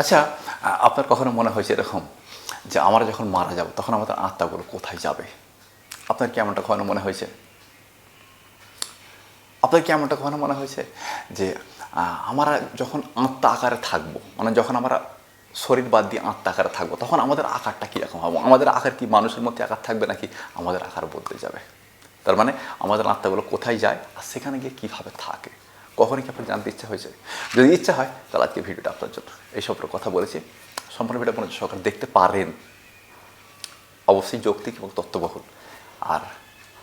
আচ্ছা আপনার কখনো মনে হয়েছে এরকম যে আমরা যখন মারা যাব, তখন আমাদের আত্মাগুলো কোথায় যাবে? আপনার কি এমনটা কখনো মনে হয়েছে? আপনার কি এমনটা কখনো মনে হয়েছে যে আমরা যখন আত্মা আকারে থাকব মানে যখন আমরা শরীর বাদ দিয়ে আত্মা আকারে থাকব, তখন আমাদের আকারটা কীরকম হবে? আমাদের আকার কি মানুষের মধ্যে আকার থাকবে নাকি আমাদের আকার বদলে যাবে? তার মানে আমাদের আত্মাগুলো কোথায় যায় আর সেখানে গিয়ে কীভাবে থাকে? কখনই কি আপনার জানতে ইচ্ছা হয়েছে? যদি ইচ্ছা হয়, তাহলে আজকে ভিডিওটা আপনার জন্য এইসব কথা বলেছি। সম্পূর্ণ ভিডিও মনোযোগ সহকারে দেখতে পারেন। অবশ্যই যৌক্তিক এবং তত্ত্ববহুল। আর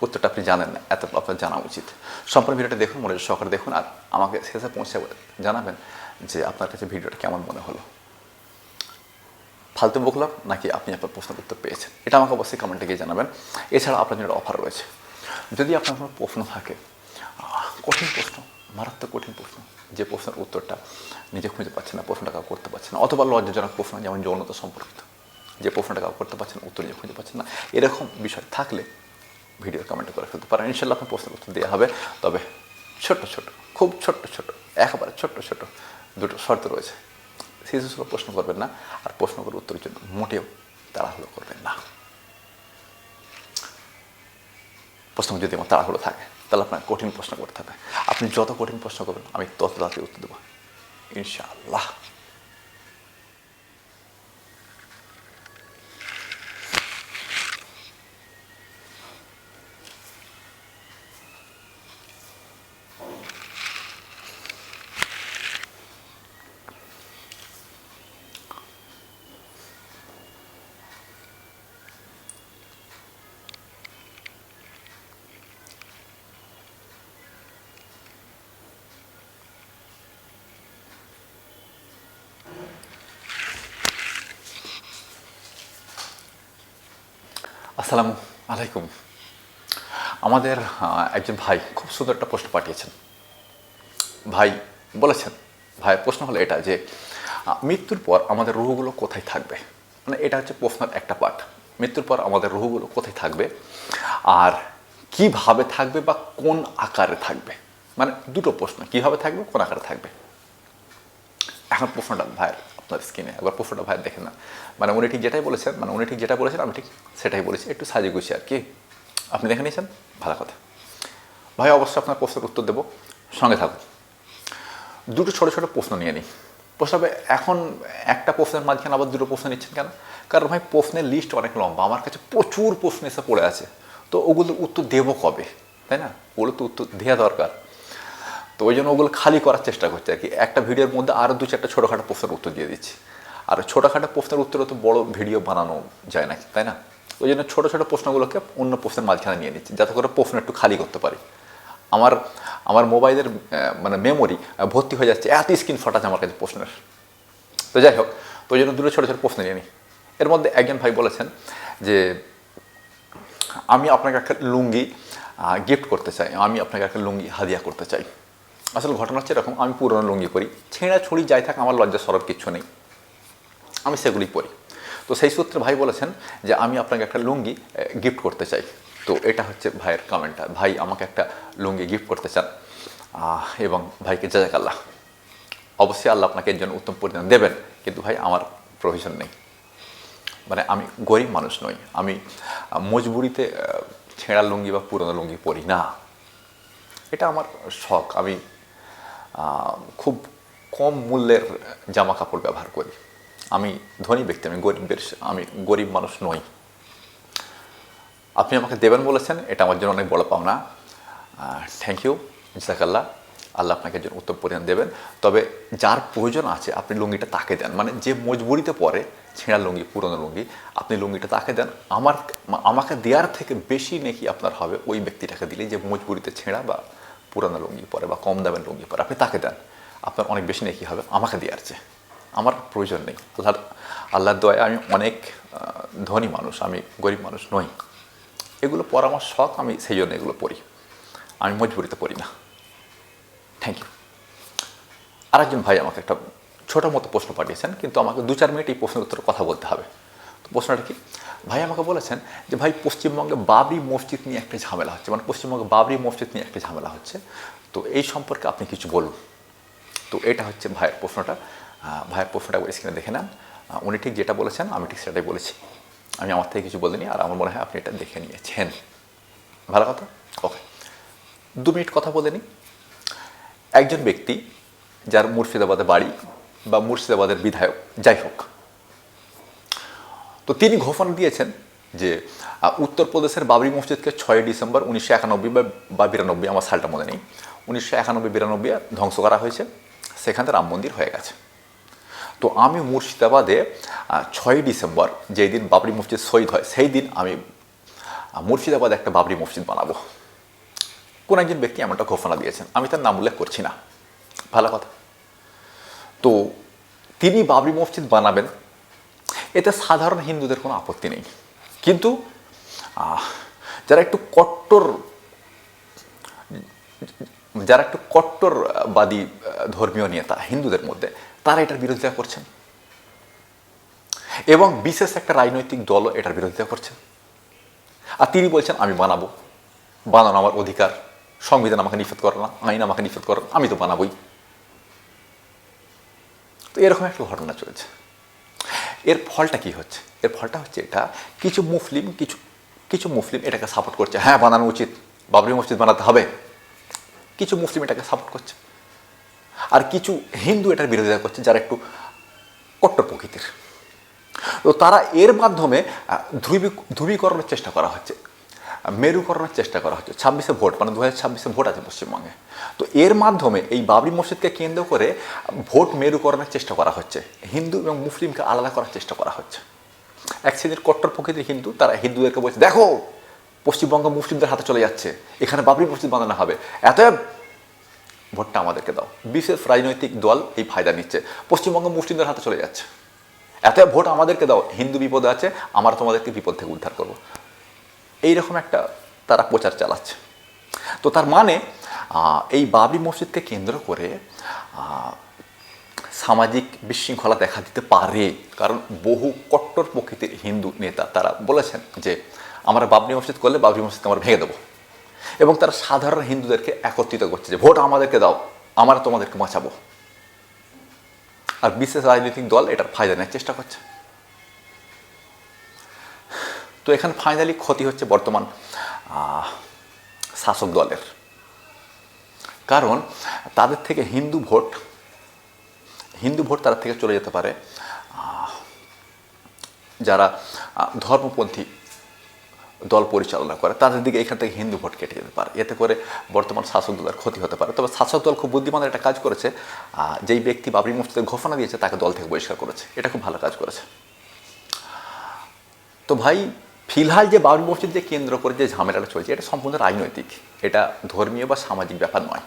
উত্তরটা আপনি জানেন না এত আপনার জানা উচিত। সম্পূর্ণ ভিডিওটা দেখুন, মনোযোগ সহকারে দেখুন, আর আমাকে শেষে পৌঁছে জানাবেন যে আপনার কাছে ভিডিওটা কেমন মনে হলো। ফালতু বকলাম নাকি আপনি আপনার প্রশ্নের উত্তর পেয়েছেন? এটা আমাকে অবশ্যই কমেন্টে গিয়ে জানাবেন। এছাড়া আপনার জন্য অফার রয়েছে। যদি আপনার কোনো প্রশ্ন থাকে কঠিন প্রশ্ন মারাত্মক কঠিন প্রশ্ন। যে প্রশ্নের উত্তরটা নিজে খুঁজে পাচ্ছে না, প্রশ্নটা কাউ করতে পারছে না, অথবা লজ্জাজনক প্রশ্ন, যেমন যৌনতা সম্পর্কিত। যে প্রশ্নটা কাউ করতে পারছেন উত্তর নিজে খুঁজে পাচ্ছেন না। এরকম বিষয় থাকলে ভিডিও কমেন্ট করে ফেলতে পারেন। ইনশাল্লাহ আপনার প্রশ্নের উত্তর দেওয়া হবে। তবে ছোট্ট ছোট খুব ছোট্ট ছোট একেবারে ছোট্ট ছোট দুটো শর্ত রয়েছে। শিশু প্রশ্ন করবেন না, আর প্রশ্ন করে উত্তরের জন্য মোটেও তাড়াহুড়ো করবেন না। প্রশ্ন যদি আমার তাড়াহুড়ো থাকে তাহলে আপনার কঠিন প্রশ্ন করতে হবে। আপনি যত কঠিন প্রশ্ন করবেন, আমি তত তাড়াতাড়ি উত্তর দেবো। ইনশাআল্লাহ। আসসালামু আলাইকুম। আমাদের একজন ভাই খুব সুন্দর একটা প্রশ্ন পাঠিয়েছেন। ভাই বলেছেন ভাইয়ের প্রশ্ন হলো এটা যে মৃত্যুর পর আমাদের রুহগুলো কোথায় থাকবে? মানে এটা হচ্ছে প্রশ্নের একটা পার্ট মৃত্যুর পর আমাদের রুহগুলো কোথায় থাকবে? আর কীভাবে থাকবে বা কোন আকারে থাকবে? মানে দুটো প্রশ্ন, কীভাবে থাকবে, কোন আকারে থাকবে? এখন প্রশ্নটা ভাইয়ের। স্ক্রিনে একবার প্রশ্নটা ভাইয়ের দেখেন না। মানে উনি ঠিক যেটাই বলেছেন মানে উনি ঠিক যেটা বলেছেন, আমি ঠিক সেটাই বলেছি, একটু সাজিয়ে গুছিয়ে আর কি। আপনি দেখে নিয়েছেন? ভালো কথা। ভাই, অবশ্যই আপনার প্রশ্নের উত্তর দেবো। সঙ্গে থাকুন। দুটো ছোটো ছোটো প্রশ্ন নিয়ে নিই। প্রশ্ন হবে, এখন একটা প্রশ্নের মাঝখানে আবার দুটো প্রশ্ন নিচ্ছেন কেন? কারণ ভাই, প্রশ্নের লিস্ট অনেক লম্বা। আমার কাছে প্রচুর প্রশ্ন এসে পড়ে আছে। তো ওগুলোর উত্তর দেবো কবে? তাই না? ওগুলো তো উত্তর দেওয়া দরকার। তো ওই জন্য ওগুলো খালি করার চেষ্টা করছে আর কি। একটা ভিডিওর মধ্যে আরও দু চারটা ছোটোখাটো প্রশ্নের উত্তর দিয়ে দিচ্ছি। আর ছোটোখাটো প্রশ্নের উত্তরে তো বড় ভিডিও বানানো যায় না তাই না? ওই জন্য ছোটো ছোটো প্রশ্নগুলোকে অন্য প্রশ্নের মাঝখানে নিয়ে নিচ্ছি, যাতে করে প্রশ্ন একটু খালি করতে পারি। আমার আমার মোবাইলের মানে মেমোরি ভর্তি হয়ে যাচ্ছে, এত স্ক্রিন ফটাচ্ছে আমার কাছে প্রশ্নের। তো যাই হোক, তো ওই জন্য দুটো ছোটো ছোটো প্রশ্ন নিয়ে নিই এর মধ্যে একজন ভাই বলেছেন যে, আমি আপনাকে একটা লুঙ্গি গিফট করতে চাই, আমি আপনাকে একটা লুঙ্গি হাদিয়া করতে চাই। আসলে ঘটনা হচ্ছে এরকম, আমি পুরনো লুঙ্গি পরি, ছেঁড়া ছুরি যাই থাক, আমার লজ্জা, সরব কিচ্ছু নেই। আমি সেগুলি পরি। তো সেই সূত্রে ভাই বলেছেন যে, আমি আপনাকে একটা লুঙ্গি গিফট করতে চাই। তো এটা হচ্ছে ভাইয়ের কমেন্টটা ভাই আমাকে একটা লুঙ্গি গিফট করতে চান। এবং ভাইকে জাজাক আল্লাহ অবশ্যই আল্লাহ আপনাকে এর জন্য উত্তম পরিণাম দেবেন। কিন্তু ভাই, আমার প্রভিশন নেই। মানে আমি গরিব মানুষ নই। আমি মজবুরিতে ছেঁড়া লুঙ্গি বা পুরনো লুঙ্গি পরি না। এটা আমার শখ। আমি খুব কম মূল্যের জামা কাপড় ব্যবহার করি। আমি ধনী ব্যক্তি, আমি গরিবের আমি গরিব মানুষ নই। আপনি আমাকে দেবেন বলেছেন, এটা আমার জন্য অনেক বড় পাওনা। থ্যাংক ইউ জাকাল্লাহ আল্লাহ আপনাকে একজন উত্তম পরিমাণ দেবেন। তবে যার প্রয়োজন আছে, আপনি লুঙ্গিটা তাকে দেন। মানে যে মজবুরিতে পরে, ছেঁড়া লুঙ্গি, পুরনো লুঙ্গি, আপনি লুঙ্গিটা তাকে দেন। আমার, আমাকে দেওয়ার থেকে বেশি নাকি আপনার হবে ওই ব্যক্তিটাকে দিলে যে মজবুরিতে ছেঁড়া বা পুরানো লুঙ্গি পরে বা কম দামের লুঙ্গি পরে, আপনি তাকে দেন। আপনার অনেক বেশি নাকি হবে, আমাকে দেওয়ার চেয়ে আমার প্রয়োজন নেই। আল্লাহর আল্লাহর দয়ায় আমি অনেক ধনী মানুষ, আমি গরিব মানুষ নই। এগুলো পর আমার শখ, আমি সেই জন্য এগুলো পড়ি। আমি মজবুরিতে পড়ি না। থ্যাংক ইউ আরেকজন ভাই আমাকে একটা ছোটো মতো প্রশ্ন পাঠিয়েছেন, কিন্তু আমাকে দু চার মিনিট এই প্রশ্নের উত্তর কথা বলতে হবে। তো প্রশ্নটা কি? ভাই আমাকে বলেছেন যে, ভাই, পশ্চিমবঙ্গে বাবরি মসজিদ নিয়ে একটা ঝামেলা হচ্ছে। মানে পশ্চিমবঙ্গে বাবরি মসজিদ নিয়ে একটা ঝামেলা হচ্ছে। তো এই সম্পর্কে আপনি কিছু বলুন। তো এটা হচ্ছে ভাইয়ের প্রশ্নটা। ভাইয়ের প্রশ্নটা স্ক্রিনে দেখে নেন। উনি ঠিক যেটা বলেছেন, আমি ঠিক সেটাই বলেছি। আমি আমার থেকে কিছু বলিনি, আর আমার মনে হয় আপনি এটা দেখে নিয়েছেন। ভালো কথা? ওকে দু মিনিট কথা বলে নিই। একজন ব্যক্তি যার মুর্শিদাবাদে বাড়ি বা মুর্শিদাবাদের বিধায়ক, যাই হোক তো তিনি ঘোষণা দিয়েছেন যে উত্তরপ্রদেশের বাবরি মসজিদকে ছয় ডিসেম্বর উনিশশো একানব্বই বা- বিরানব্বই, আমার সালটা মনে নেই। উনিশশো একানব্বই, বিরানব্বই ধ্বংস করা হয়েছে। সেখানে রাম মন্দির হয়ে গেছে। তো আমি মুর্শিদাবাদে ছয়ই ডিসেম্বর যেই দিন বাবরি মসজিদ শহীদ হয়, সেই দিন আমি মুর্শিদাবাদে একটা বাবরি মসজিদ বানাবো। কোন একজন ব্যক্তি এমনটা ঘোষণা দিয়েছেন। আমি তার নাম উল্লেখ করছি না। ভালো কথা। তো তিনি বাবরি মসজিদ বানাবেন এতে সাধারণ হিন্দুদের কোনো আপত্তি নেই। কিন্তু যারা একটু কট্টর, যারা একটু কট্টরবাদী ধর্মীয় নেতা হিন্দুদের মধ্যে, তারা এটার বিরোধিতা করছেন। এবং বিশেষ একটা রাজনৈতিক দলও এটার বিরোধিতা করছেন আর তিনি বলছেন, আমি বানাবো। বানানো আমার অধিকার। সংবিধান আমাকে নিষেধ করে না, আইন আমাকে নিষেধ করে আমি তো বানাবই। তো এরকম একটা ঘটনা চলছে। এর ফলটা কি হচ্ছে? এর ফলটা হচ্ছে এটা কিছু মুসলিম, কিছু কিছু মুসলিম এটাকে সাপোর্ট করছে। হ্যাঁ বানানো উচিত। বাবরি মসজিদ বানাতে হবে। কিছু মুসলিম এটাকে সাপোর্ট করছে। আর কিছু হিন্দু এটার বিরোধিতা করছে যারা একটু কট্ট প্রকৃতির। তো তারা এর মাধ্যমে ধ্রুবী, ধ্রুবীকরণের চেষ্টা করা হচ্ছে। আহ, মেরুকরণের চেষ্টা করা হচ্ছে। ছাব্বিশে ভোট মানে দু হাজার ছাব্বিশে ভোট আছে পশ্চিমবঙ্গে। তো এর মাধ্যমে এই বাবরি মসজিদকে কেন্দ্র করে ভোট মেরুকরণের চেষ্টা করা হচ্ছে। হিন্দু এবং মুসলিমকে আলাদা করার চেষ্টা করা হচ্ছে। এক শ্রেণির কট্টর প্রকৃতির হিন্দু তারা হিন্দুদেরকে বলছে দেখো পশ্চিমবঙ্গ মুসলিমদের হাতে চলে যাচ্ছে। এখানে বাবরি মসজিদ বানানো হবে। এত ভোটটা আমাদেরকে দাও। বিশেষ রাজনৈতিক দল এই ফায়দা নিচ্ছে। পশ্চিমবঙ্গ মুসলিমদের হাতে চলে যাচ্ছে। এত ভোট আমাদেরকে দাও। হিন্দু বিপদে আছে আমরা তোমাদেরকে বিপদ থেকে উদ্ধার করব। এইরকম একটা তারা প্রচার চালাচ্ছে। তো তার মানে এই বাবরি মসজিদকে কেন্দ্র করে সামাজিক বিশৃঙ্খলা দেখা দিতে পারে। কারণ বহু কট্টর প্রকৃতির হিন্দু নেতা তারা বলেছেন যে, আমরা বাবরি মসজিদ করলে বাবরি মসজিদকে আমরা ভেঙে দেবো। এবং তারা সাধারণ হিন্দুদেরকে একত্রিত করছে যে, ভোট আমাদেরকে দাও, আমরা তোমাদেরকে বাঁচাবো। আর বিশেষ রাজনৈতিক দল এটার ফায়দা নেওয়ার চেষ্টা করছে। তো এখানে ফাইনালি ক্ষতি হচ্ছে বর্তমান শাসক দলের। কারণ তাদের থেকে হিন্দু ভোট হিন্দু ভোট তাদের থেকে চলে যেতে পারে যারা ধর্মপন্থী দল পরিচালনা করে, তাদের দিকে এখান থেকে হিন্দু ভোট কেটে যেতে পারে। এতে করে বর্তমান শাসক দলের ক্ষতি হতে পারে। তবে শাসক দল খুব বুদ্ধিমান, একটা কাজ করেছে যেই ব্যক্তি বাবরি মসজিদের ঘোষণা দিয়েছে, তাকে দল থেকে বহিষ্কার করেছে। এটা খুব ভালো কাজ করেছে। তো ভাই ফিলহাল যে বাবরি মসজিদ যে কেন্দ্র করে যে ঝামেলাটা চলছে, এটা সম্পূর্ণ রাজনৈতিক। এটা ধর্মীয় বা সামাজিক ব্যাপার নয়।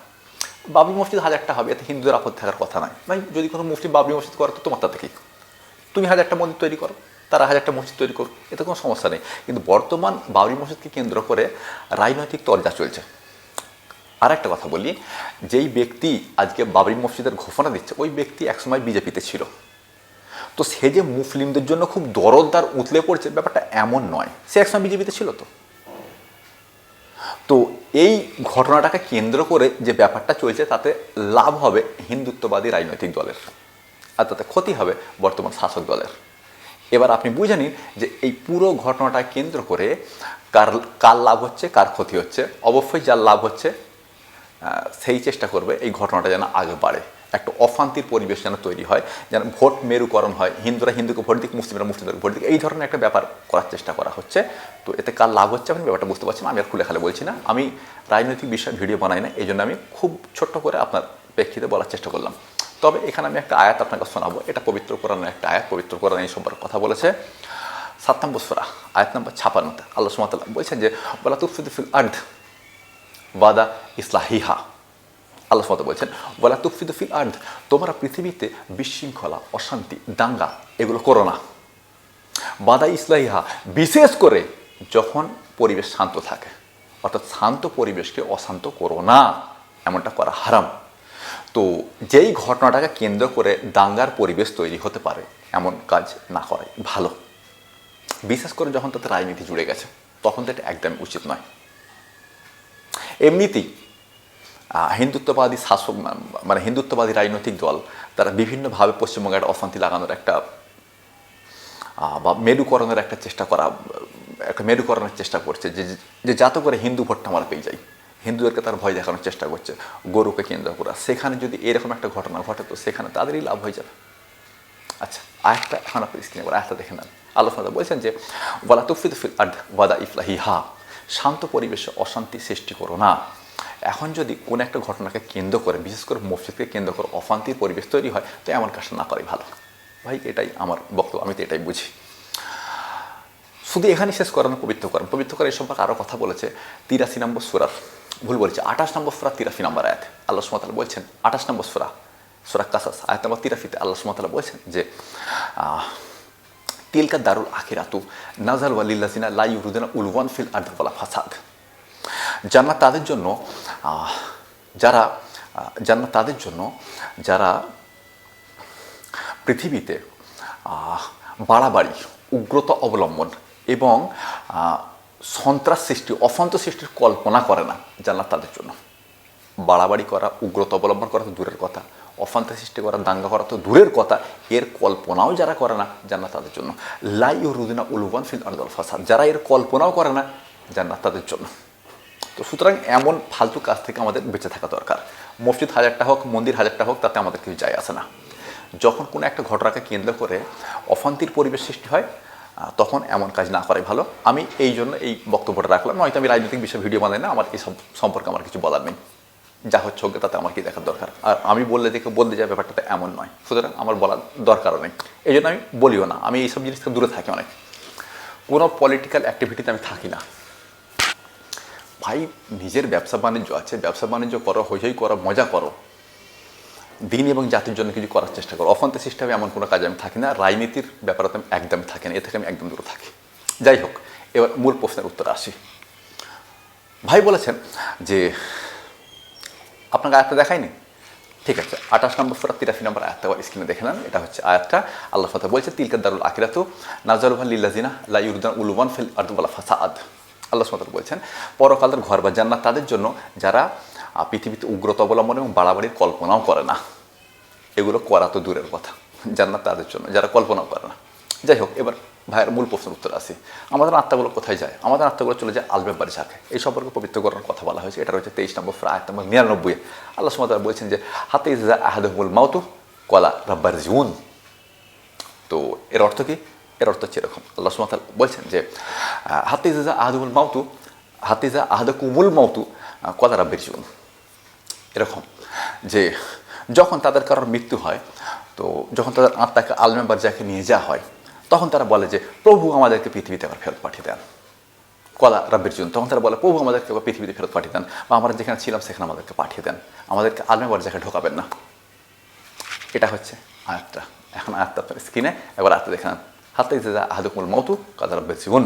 বাবরি মসজিদ হাজারটা হবে, এতে হিন্দুদের আপত্তি থাকার কথা নয়। ভাই যদি কোনো মুসলিম বাবরি মসজিদ করে, তো তোমার তাতে কি? তুমি হাজারটা মন্দির তৈরি করো, তারা হাজারটা মসজিদ তৈরি করো এতে কোনো সমস্যা নেই। কিন্তু বর্তমান বাবরি মসজিদকে কেন্দ্র করে রাজনৈতিক তরজা চলছে। আর একটা কথা বলি, যেই ব্যক্তি আজকে বাবরি মসজিদের ঘোষণা দিচ্ছে, ওই ব্যক্তি একসময় বিজেপিতে ছিল। তো সে যে মুসলিমদের জন্য খুব দরদদার উতলে পড়ছে, ব্যাপারটা এমন নয়। সে একসময় বিজেপিতে ছিল তো। তো এই ঘটনাটাকে কেন্দ্র করে যে ব্যাপারটা চলছে, তাতে লাভ হবে হিন্দুত্ববাদী রাজনৈতিক দলের। আর তাতে ক্ষতি হবে বর্তমান শাসক দলের। এবার আপনি বুঝে নিন যে এই পুরো ঘটনাটা কেন্দ্র করে কার কার লাভ হচ্ছে, কার ক্ষতি হচ্ছে। অবশ্যই যার লাভ হচ্ছে সেই চেষ্টা করবে এই ঘটনাটা যেন আগে বাড়ে। একটা অশান্তির পরিবেশ যেন তৈরি হয়, যেন ভোট মেরুকরণ হয়। হিন্দুরা হিন্দুকে ভোট দিক, মুসলিমরা মুসলিমদের ভোট দিক, এই ধরনের একটা ব্যাপার করার চেষ্টা করা হচ্ছে। তো এতে কার লাভ হচ্ছে আপনি ব্যাপারটা বুঝতে পারছেন আমি আর খুলে খালে বলছি না। আমি রাজনৈতিক বিষয়ে ভিডিও বানাই না এই জন্য আমি খুব ছোট্ট করে আপনার প্রেক্ষিতে বলার চেষ্টা করলাম। তবে এখানে আমি একটা আয়াত আপনাকে শোনাবো। এটা পবিত্র কোরআনের একটা আয়াত, পবিত্র কোরআন এই সম্পর্কে কথা বলেছে। সাত নম্বর সুরা আয়াত নম্বর ছাপান্নতে। আল্লাহ সুমাতাল্লাহ বলছেন যে বলা তুফিদুফিল আর্ধ ওয়াদা ইসলাহিহা। আল্লাহ মতো বলছেন বলা তুফিদু ফিল আর্ধ তোমরা পৃথিবীতে বিশৃঙ্খলা, অশান্তি, দাঙ্গা, এগুলো করো না। বাদা ইসলাহিহা, বিশেষ করে যখন পরিবেশ শান্ত থাকে, অর্থাৎ শান্ত পরিবেশকে অশান্ত করো না, এমনটা করা হারাম। তো যেই ঘটনাটাকে কেন্দ্র করে দাঙ্গার পরিবেশ তৈরি হতে পারে, এমন কাজ না করাই ভালো। বিশেষ করে যখন তাতে রাজনীতি জুড়ে গেছে, তখন তো এটা একদম উচিত নয়। এমনিতেই হিন্দুত্ববাদী শাসক মানে হিন্দুত্ববাদী রাজনৈতিক দল, তারা বিভিন্নভাবে পশ্চিমবঙ্গে একটা অশান্তি লাগানোর একটা বা মেরুকরণের একটা চেষ্টা করা, একটা মেরুকরণের চেষ্টা করছে যে যে যাতে করে হিন্দু ভোটটা আমরা পেয়ে যাই হিন্দুদেরকে তার ভয় দেখানোর চেষ্টা করছে, গরুকে কেন্দ্র করা। সেখানে যদি এরকম একটা ঘটনা ঘটে, তো সেখানে তাদেরই লাভ হয়ে যাবে। আচ্ছা আরেকটা, এখন আপনি স্ক্রিনে করে আরেকটা দেখে নেন। আল্লাহ বলছেন যে, ওয়ালা তুফিদ ফিল ওয়াদা ইফলাহি হা, শান্ত পরিবেশে অশান্তি সৃষ্টি করো না। এখন যদি কোন একটা ঘটনাকে কেন্দ্র করে, বিশেষ করে মসজিদকে কেন্দ্র করে অশান্তির পরিবেশ তৈরি হয়, তো এমন কাজটা না করাই ভালো। ভাই, এটাই আমার বক্তব্য, আমি তো এটাই বুঝি। শুধু এখানে শেষ করেন পবিত্রকরণ পবিত্রকরণ এই সম্পর্কে আরও কথা বলেছে তিরাশি নম্বর সুরার ভুল বলেছে। আঠাশ নম্বর সুরা তিরাশি নম্বর আয়াত। আল্লাহ সুমতাল বলছেন, আঠাশ নম্বর সুরা সুরা কাসাস, আয়াত নম্বর তিরাশিতে আল্লাহ সুমতাল বলছেন যে তিলকা দারুল আখিরাতু নাজাল ওয়ালিল্লাজিনা লাই ইউরুদিনা উলওয়ান ফিল আর্দওয়ালা ফাসাদ। জান্নাত তাদের জন্য যারা জান্নাত তাদের জন্য যারা পৃথিবীতে বাড়াবাড়ি, উগ্রতা অবলম্বন এবং সন্ত্রাস সৃষ্টি অশান্ত সৃষ্টির কল্পনা করে না জান্নাত তাদের জন্য। বাড়াবাড়ি করা, উগ্রতা অবলম্বন করা তো দূরের কথা অশান্তি সৃষ্টি করা, দাঙ্গা করা তো দূরের কথা, এর কল্পনাও যারা করে না জান্নাত তাদের জন্য। লাই ও রুদিনা উলুবান ফিল আর্দল ফাসাদ, যারা এর কল্পনাও করে না জান্নাত তাদের জন্য। তো সুতরাং এমন ফালতু কাজ থেকে আমাদের বেঁচে থাকা দরকার। মসজিদ হাজারটা হোক, মন্দির হাজারটা হোক, তাতে আমাদের কিছু যায় আসে না। যখন কোনো একটা ঘটনাকে কেন্দ্র করে অশান্তির পরিবেশ সৃষ্টি হয় তখন এমন কাজ না করাই ভালো। আমি এই জন্য এই বক্তব্যটা রাখলাম। নয়তো আমি রাজনৈতিক বিষয়ে ভিডিও বানাই না, আমার এই সম্পর্কে আমার কিছু বলার নেই। যা হচ্ছে হোক, তাতে আমার কি দেখার দরকার? আর আমি বললে দেখে বলতে যাই ব্যাপারটা এমন নয়। সুতরাং আমার বলার দরকারও নেই। এই জন্য আমি বলিও না। আমি এইসব জিনিস থেকে দূরে থাকি অনেক। কোনো পলিটিক্যাল অ্যাক্টিভিটিতে আমি থাকি না। ভাই, নিজের ব্যবসা বাণিজ্য আছে, ব্যবসা বাণিজ্য করো, হই করো, মজা করো। দিন এবং জাতির জন্য কিছু করার চেষ্টা করো। অফান্তে সিস্টেমে এমন কোনো কাজে আমি থাকি না, রাজনীতির ব্যাপারে তো আমি একদমই থাকি না, এ থেকে আমি একদম দূরে থাকি। যাই হোক, এবার মূল প্রশ্নের উত্তরে আসি। ভাই বলেছেন যে, আপনাকে আয়াতটা দেখায়নি ঠিক আছে, আঠাশ নম্বর সুরা তিরাশি নম্বর আয়াতটা স্ক্রিনে দেখে নেন, এটা হচ্ছে আয়াতটা। আল্লাহ ফাতা বলছে, তিলকা দারুল আকিরাতু নাজারুল লিল্লাজিনা লা ইউরদান উলুবান ফিল আর্দুবালা ফাসাদ। আল্লাহ সুমাত বলছেন, পরকালের ঘর বা জান্নাত তাদের জন্য যারা পৃথিবীতে উগ্রতা অবলম্বন এবং বাড়াবাড়ির কল্পনাও করে না। এগুলো করা তো দূরের কথা। জান্নাত তাদের জন্য, যারা কল্পনাও করে না। যাই হোক, এবার ভাইয়ের মূল প্রশ্নের উত্তর আসি। আমাদের আত্মাগুলো কোথায় যায়? আমাদের আত্মাগুলো চলে যায় আলবে বাড়ি শাখে এই সম্পর্কে পবিত্র করার কথা বলা হয়েছে। এটা রয়েছে তেইশ নম্বর আয়াত নম্বর নিরানব্বই আল্লাহ সুমাত বলছেন যে হাতে ইজা আহাদুল মাউতু, কলা রাব্বার জিউন তো এর অর্থ কি? এর অর্থ হচ্ছে এরকম। আল্লাহ সুমাত বলছেন যে আহ, হাতে ইজা আহাদুল মাউতু হাতে ইজা আহাদকুমুল মাউতু কলা রাব্বের জীবন। এরকম যে যখন তাদের কারোর মৃত্যু হয় তো যখন তাদের আত্মাকে আলমে বার্জাকে নিয়ে যাওয়া হয় তখন তারা বলে যে প্রভু আমাদেরকে পৃথিবীতে আবার ফেরত পাঠিয়ে দেন। কলা রাব্বির জন্য তখন তারা বলে প্রভু আমাদেরকে পৃথিবীতে ফেরত পাঠিয়ে দেন বা আমরা যেখানে ছিলাম সেখানে আমাদেরকে পাঠিয়ে দেন। আমাদেরকে আলমে বার্জাকে ঢোকাবেন না। এটা হচ্ছে আয়াতটা। এখন আয়াতটা আপনার স্ক্রিনে এবার আয়াতটা দেখে হাতে যা আহাদুকুল মৌতু কাদার জীবন।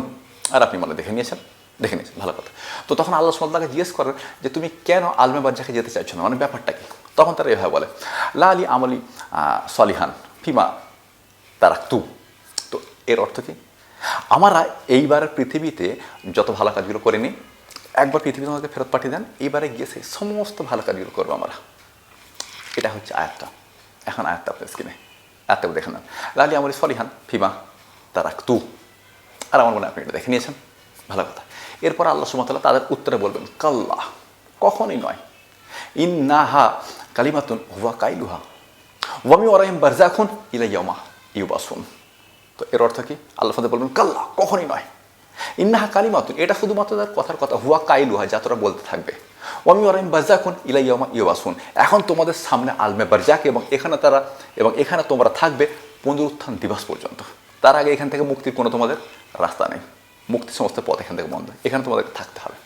আর আপনি মনে দেখে নিয়েছেন দেখে নিয়েছেন, ভালো কথা। তো তখন আল্লাহ সাল্লাহকে জিজ্ঞেস করেন যে, তুমি কেন আলমে বার্জাকে যেতে চাইছো না? মানে ব্যাপারটা কি? তখন তারা এভাবে বলে, লা আলী আমলি সলিহান ফিমা তারা তু এর অর্থ কি? আমারা এইবার পৃথিবীতে যত ভালো কাজগুলো করিনি, একবার পৃথিবীতে আমাদেরকে ফেরত পাঠিয়ে দেন, এইবারে গিয়ে সেই সমস্ত ভালো কাজগুলো করব আমরা। এটা হচ্ছে আয়াতটা। এখন আয়াতটা আপনার স্ক্রিনে। আয়াতটা দেখে নেন। লালি আমরি সলিহান ফিমা তারা তু আর আমার মনে আপনি এটা দেখে নিয়েছেন। ভালো কথা। এরপর আল্লাহ সুমতাল্লাহ তাদের উত্তরে বলবেন, কাল্লা, কখনই নয়। ইন্নাহা কালিমাতুন হুয়া কাইলুহা। ওয়ামি ওরাহিম বারজাখুন ইলাইয়ামা ইউবাসুন। তো এর অর্থ কি? আল্লাহ ফাদে বলবেন, কাল্লা, কখনই নয়। ইন্নাহা কালিমাতুন, এটা শুধুমাত্র তার কথার কথা, হুয়া কাইলুহা, যা তোরা বলতে থাকবে। ওয়ামি ওরাহিম বারজাখুন ইলাইয়ামা ইউবাসুন। এখন তোমাদের সামনে আলমে বারজাক এবং এখানে তারা, এবং এখানে তোমরা থাকবে পুনরুত্থান দিবস পর্যন্ত। তার আগে এখান থেকে মুক্তির কোনো তোমাদের রাস্তা নেই। মুক্তির সমস্ত পথ এখান থেকে বন্ধ। এখানে তোমাদেরকে থাকতে হবে।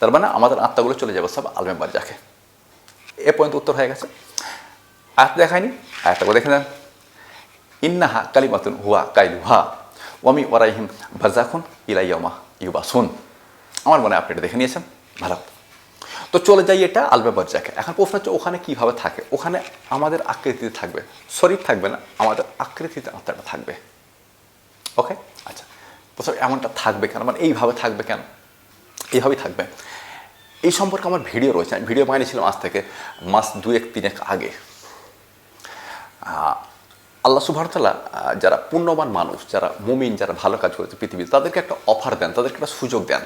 তার মানে আমাদের আত্মাগুলো চলে যাবে সব আলমে বারজাকে এ পর্যন্ত উত্তর হয়ে গেছে। আয়াত দেখায়নি? আয়াতটাকে দেখে নেন। ইন্নাহা কালিমাতুন হুয়া কাইলুহা। ওয়ামি ওরাইহিম বারজাখুন ইলাইয়ামা ইউবাসুন। আমার মনে আপনি এটা দেখে নিয়েছেন। ভালো। তো চলে যাই এটা আলবে বারজাকে এখন প্রশ্ন হচ্ছে ওখানে কীভাবে থাকে? ওখানে আমাদের আকৃতিতে থাকবে। শরীর থাকবে না। আমাদের আকৃতিতে আত্মাটা থাকবে। ওকে আচ্ছা। প্রথমে এমনটা থাকবে কেন? মানে এইভাবে থাকবে কেন? এইভাবেই থাকবে। এই সম্পর্কে আমার ভিডিও রয়েছে। আমি ভিডিও বানিয়েছিলাম আজ থেকে মাস দুয়েক তিনেক আগে। আহ, আল্লাহ সুবাহতাল্লাহ যারা পুণ্যবান মানুষ যারা মুমিন যারা ভালো কাজ করেছে পৃথিবীতে তাদেরকে একটা অফার দেন তাদেরকে একটা সুযোগ দেন।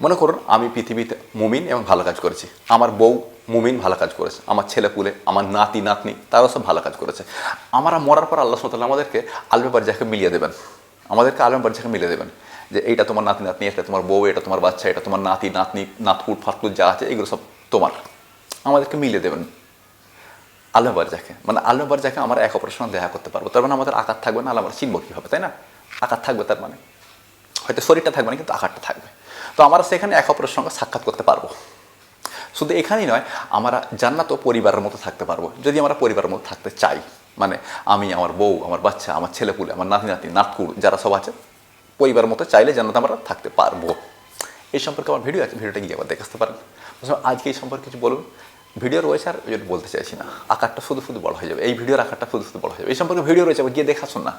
মনে করুন, আমি পৃথিবীতে মুমিন এবং ভালো কাজ করেছি। আমার বউ মুমিন, ভালো কাজ করেছে। আমার ছেলে পুলে, আমার নাতি, নাতনি, তারাও সব ভালো কাজ করেছে। আমরা মরার পর আল্লাহ সুতাল্লাহ আমাদেরকে আলমে বার্জাকে মিলিয়ে দেবেন। আমাদেরকে আলমে বার্জাকে মিলিয়ে দেবেন। যে এইটা তোমার নাতি, নাতনি, এটা তোমার বউ, এটা তোমার বাচ্চা, এটা তোমার নাতি, নাতনি, নাতকুট, ফাতকুট যা আছে, এগুলো সব তোমার। আমাদেরকে মিলিয়ে দেবেন। আল্লাহ বার্জাকে মানে আল্লাহ বার্জাকে আমরা এক অপরের সঙ্গে দেখা করতে পারব। তার মানে আমাদের আকার থাকবে না, আল্লাহ আমরা চিনবো কীভাবে, তাই না? আকার থাকবে তার মানে। হয়তো শরীরটা থাকবে না, কিন্তু আকারটা থাকবে। তো আমরা সেখানে এক অপরের সঙ্গে সাক্ষাৎ করতে পারব। শুধু এখানেই নয়, আমরা জান্নাত ও পরিবারের মতো থাকতে পারব। যদি আমরা পরিবারের মতো থাকতে চাই মানে আমি, আমার বউ, আমার বাচ্চা, আমার ছেলেপুলে আমার নাতি নাতি নাতকুর যারা সব আছে, পরিবারের মতো চাইলে জান্নাত আমরা থাকতে পারব। এই সম্পর্কে আমার ভিডিও আছে, ভিডিওটা গিয়ে আবার দেখে আসতে পারেন। আজকে এই সম্পর্কে কিছু বলুন। ভিডিও রয়েছে আর ওই বলতে চাইছি না, আকারটা শুধু শুধু বড় হয়ে যাবে। এই ভিডিওর আকারটা শুধু শুধু বড় হয়ে যাবে। এই সম্পর্কে ভিডিও রয়েছে আবার গিয়ে দেখাশুন না।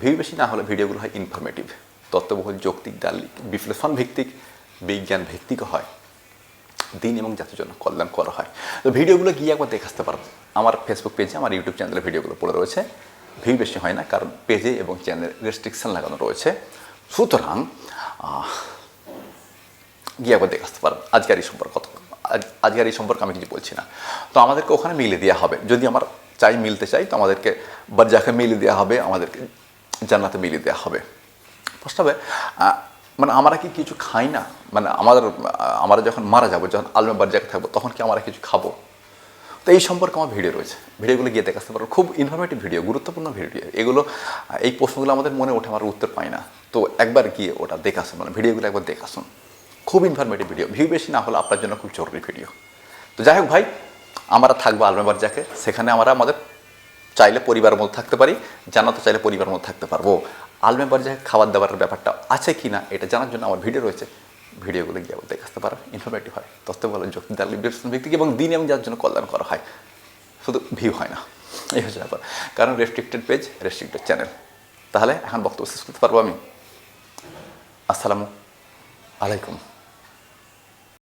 ভিউ বেশি না হলে ভিডিওগুলো হয় ইনফরমেটিভ তত্ত্ববহুল, যৌক্তিক ডালিক বিশ্লেষণ ভিত্তিক বিজ্ঞান ভিত্তিক হয়। দিন এবং জাতির জন্য কল্যাণ করা হয়। তো ভিডিওগুলো গিয়ে একবার দেখে আসতে পারেন আমার ফেসবুক পেজে আমার ইউটিউব চ্যানেলে ভিডিওগুলো পড়ে রয়েছে। ভিউ বেশি হয় না, কারণ পেজে এবং চ্যানেলে রেস্ট্রিকশন লাগানো রয়েছে। সুতরাং গিয়ে একবার দেখে আসতে পারেন আজকের এই সম্পর্ক আজকের এই সম্পর্কে আমি কিছু বলছি না। তো আমাদেরকে ওখানে মিলে দেওয়া হবে। যদি আমার চাই মিলতে চাই, তো আমাদেরকে বার্জাকে মিলে দেওয়া হবে, আমাদেরকে জান্নাতে মিলে দেওয়া হবে। ফার্স্ট হবে মানে আমরা কি কিছু খাই না? মানে আমাদের, আমরা যখন মারা যাব, যখন আলমে বার্জাকে থাকব, তখন কি আমরা কিছু খাব? তো এই সম্পর্কে আমার ভিডিও রয়েছে। ভিডিওগুলো গিয়ে দেখে আসতে পারো। খুব ইনফরমেটিভ ভিডিও গুরুত্বপূর্ণ ভিডিও এগুলো, এই প্রশ্নগুলো আমাদের মনে ওঠে, আমার উত্তর পাই না। তো একবার গিয়ে ওটা দেখে আসুন মানে ভিডিওগুলো একবার দেখে আসুন। খুব ইনফরমেটিভ ভিডিও ভিউ বেশি না হলে আপনার জন্য খুব জরুরি ভিডিও তো যাই হোক ভাই, আমরা থাকব আলমেবার যাকে সেখানে আমরা আমাদের চাইলে পরিবারের মধ্যে থাকতে পারি জানাতে চাইলে পরিবারের মধ্যে থাকতে পারব। আলমে যাকে খাবার দাবারের ব্যাপারটা আছে কি না এটা জানার জন্য আমার ভিডিও রয়েছে। ভিডিওগুলো গিয়ে দেখে আসতে পারেন ইনফরমেটিভ হয়। তথ্য বলে, যুক্তি দাল ব্যক্তিকে এবং দিন এবং যার জন্য কল্যাণ করা হয়। শুধু ভিউ হয় না। এই হচ্ছে ব্যাপার। কারণ রেস্ট্রিক্টেড পেজ রেস্ট্রিক্টেড চ্যানেল তাহলে এখন বক্তব্য শেষ করতে পারব আমি। আসসালামু আলাইকুম।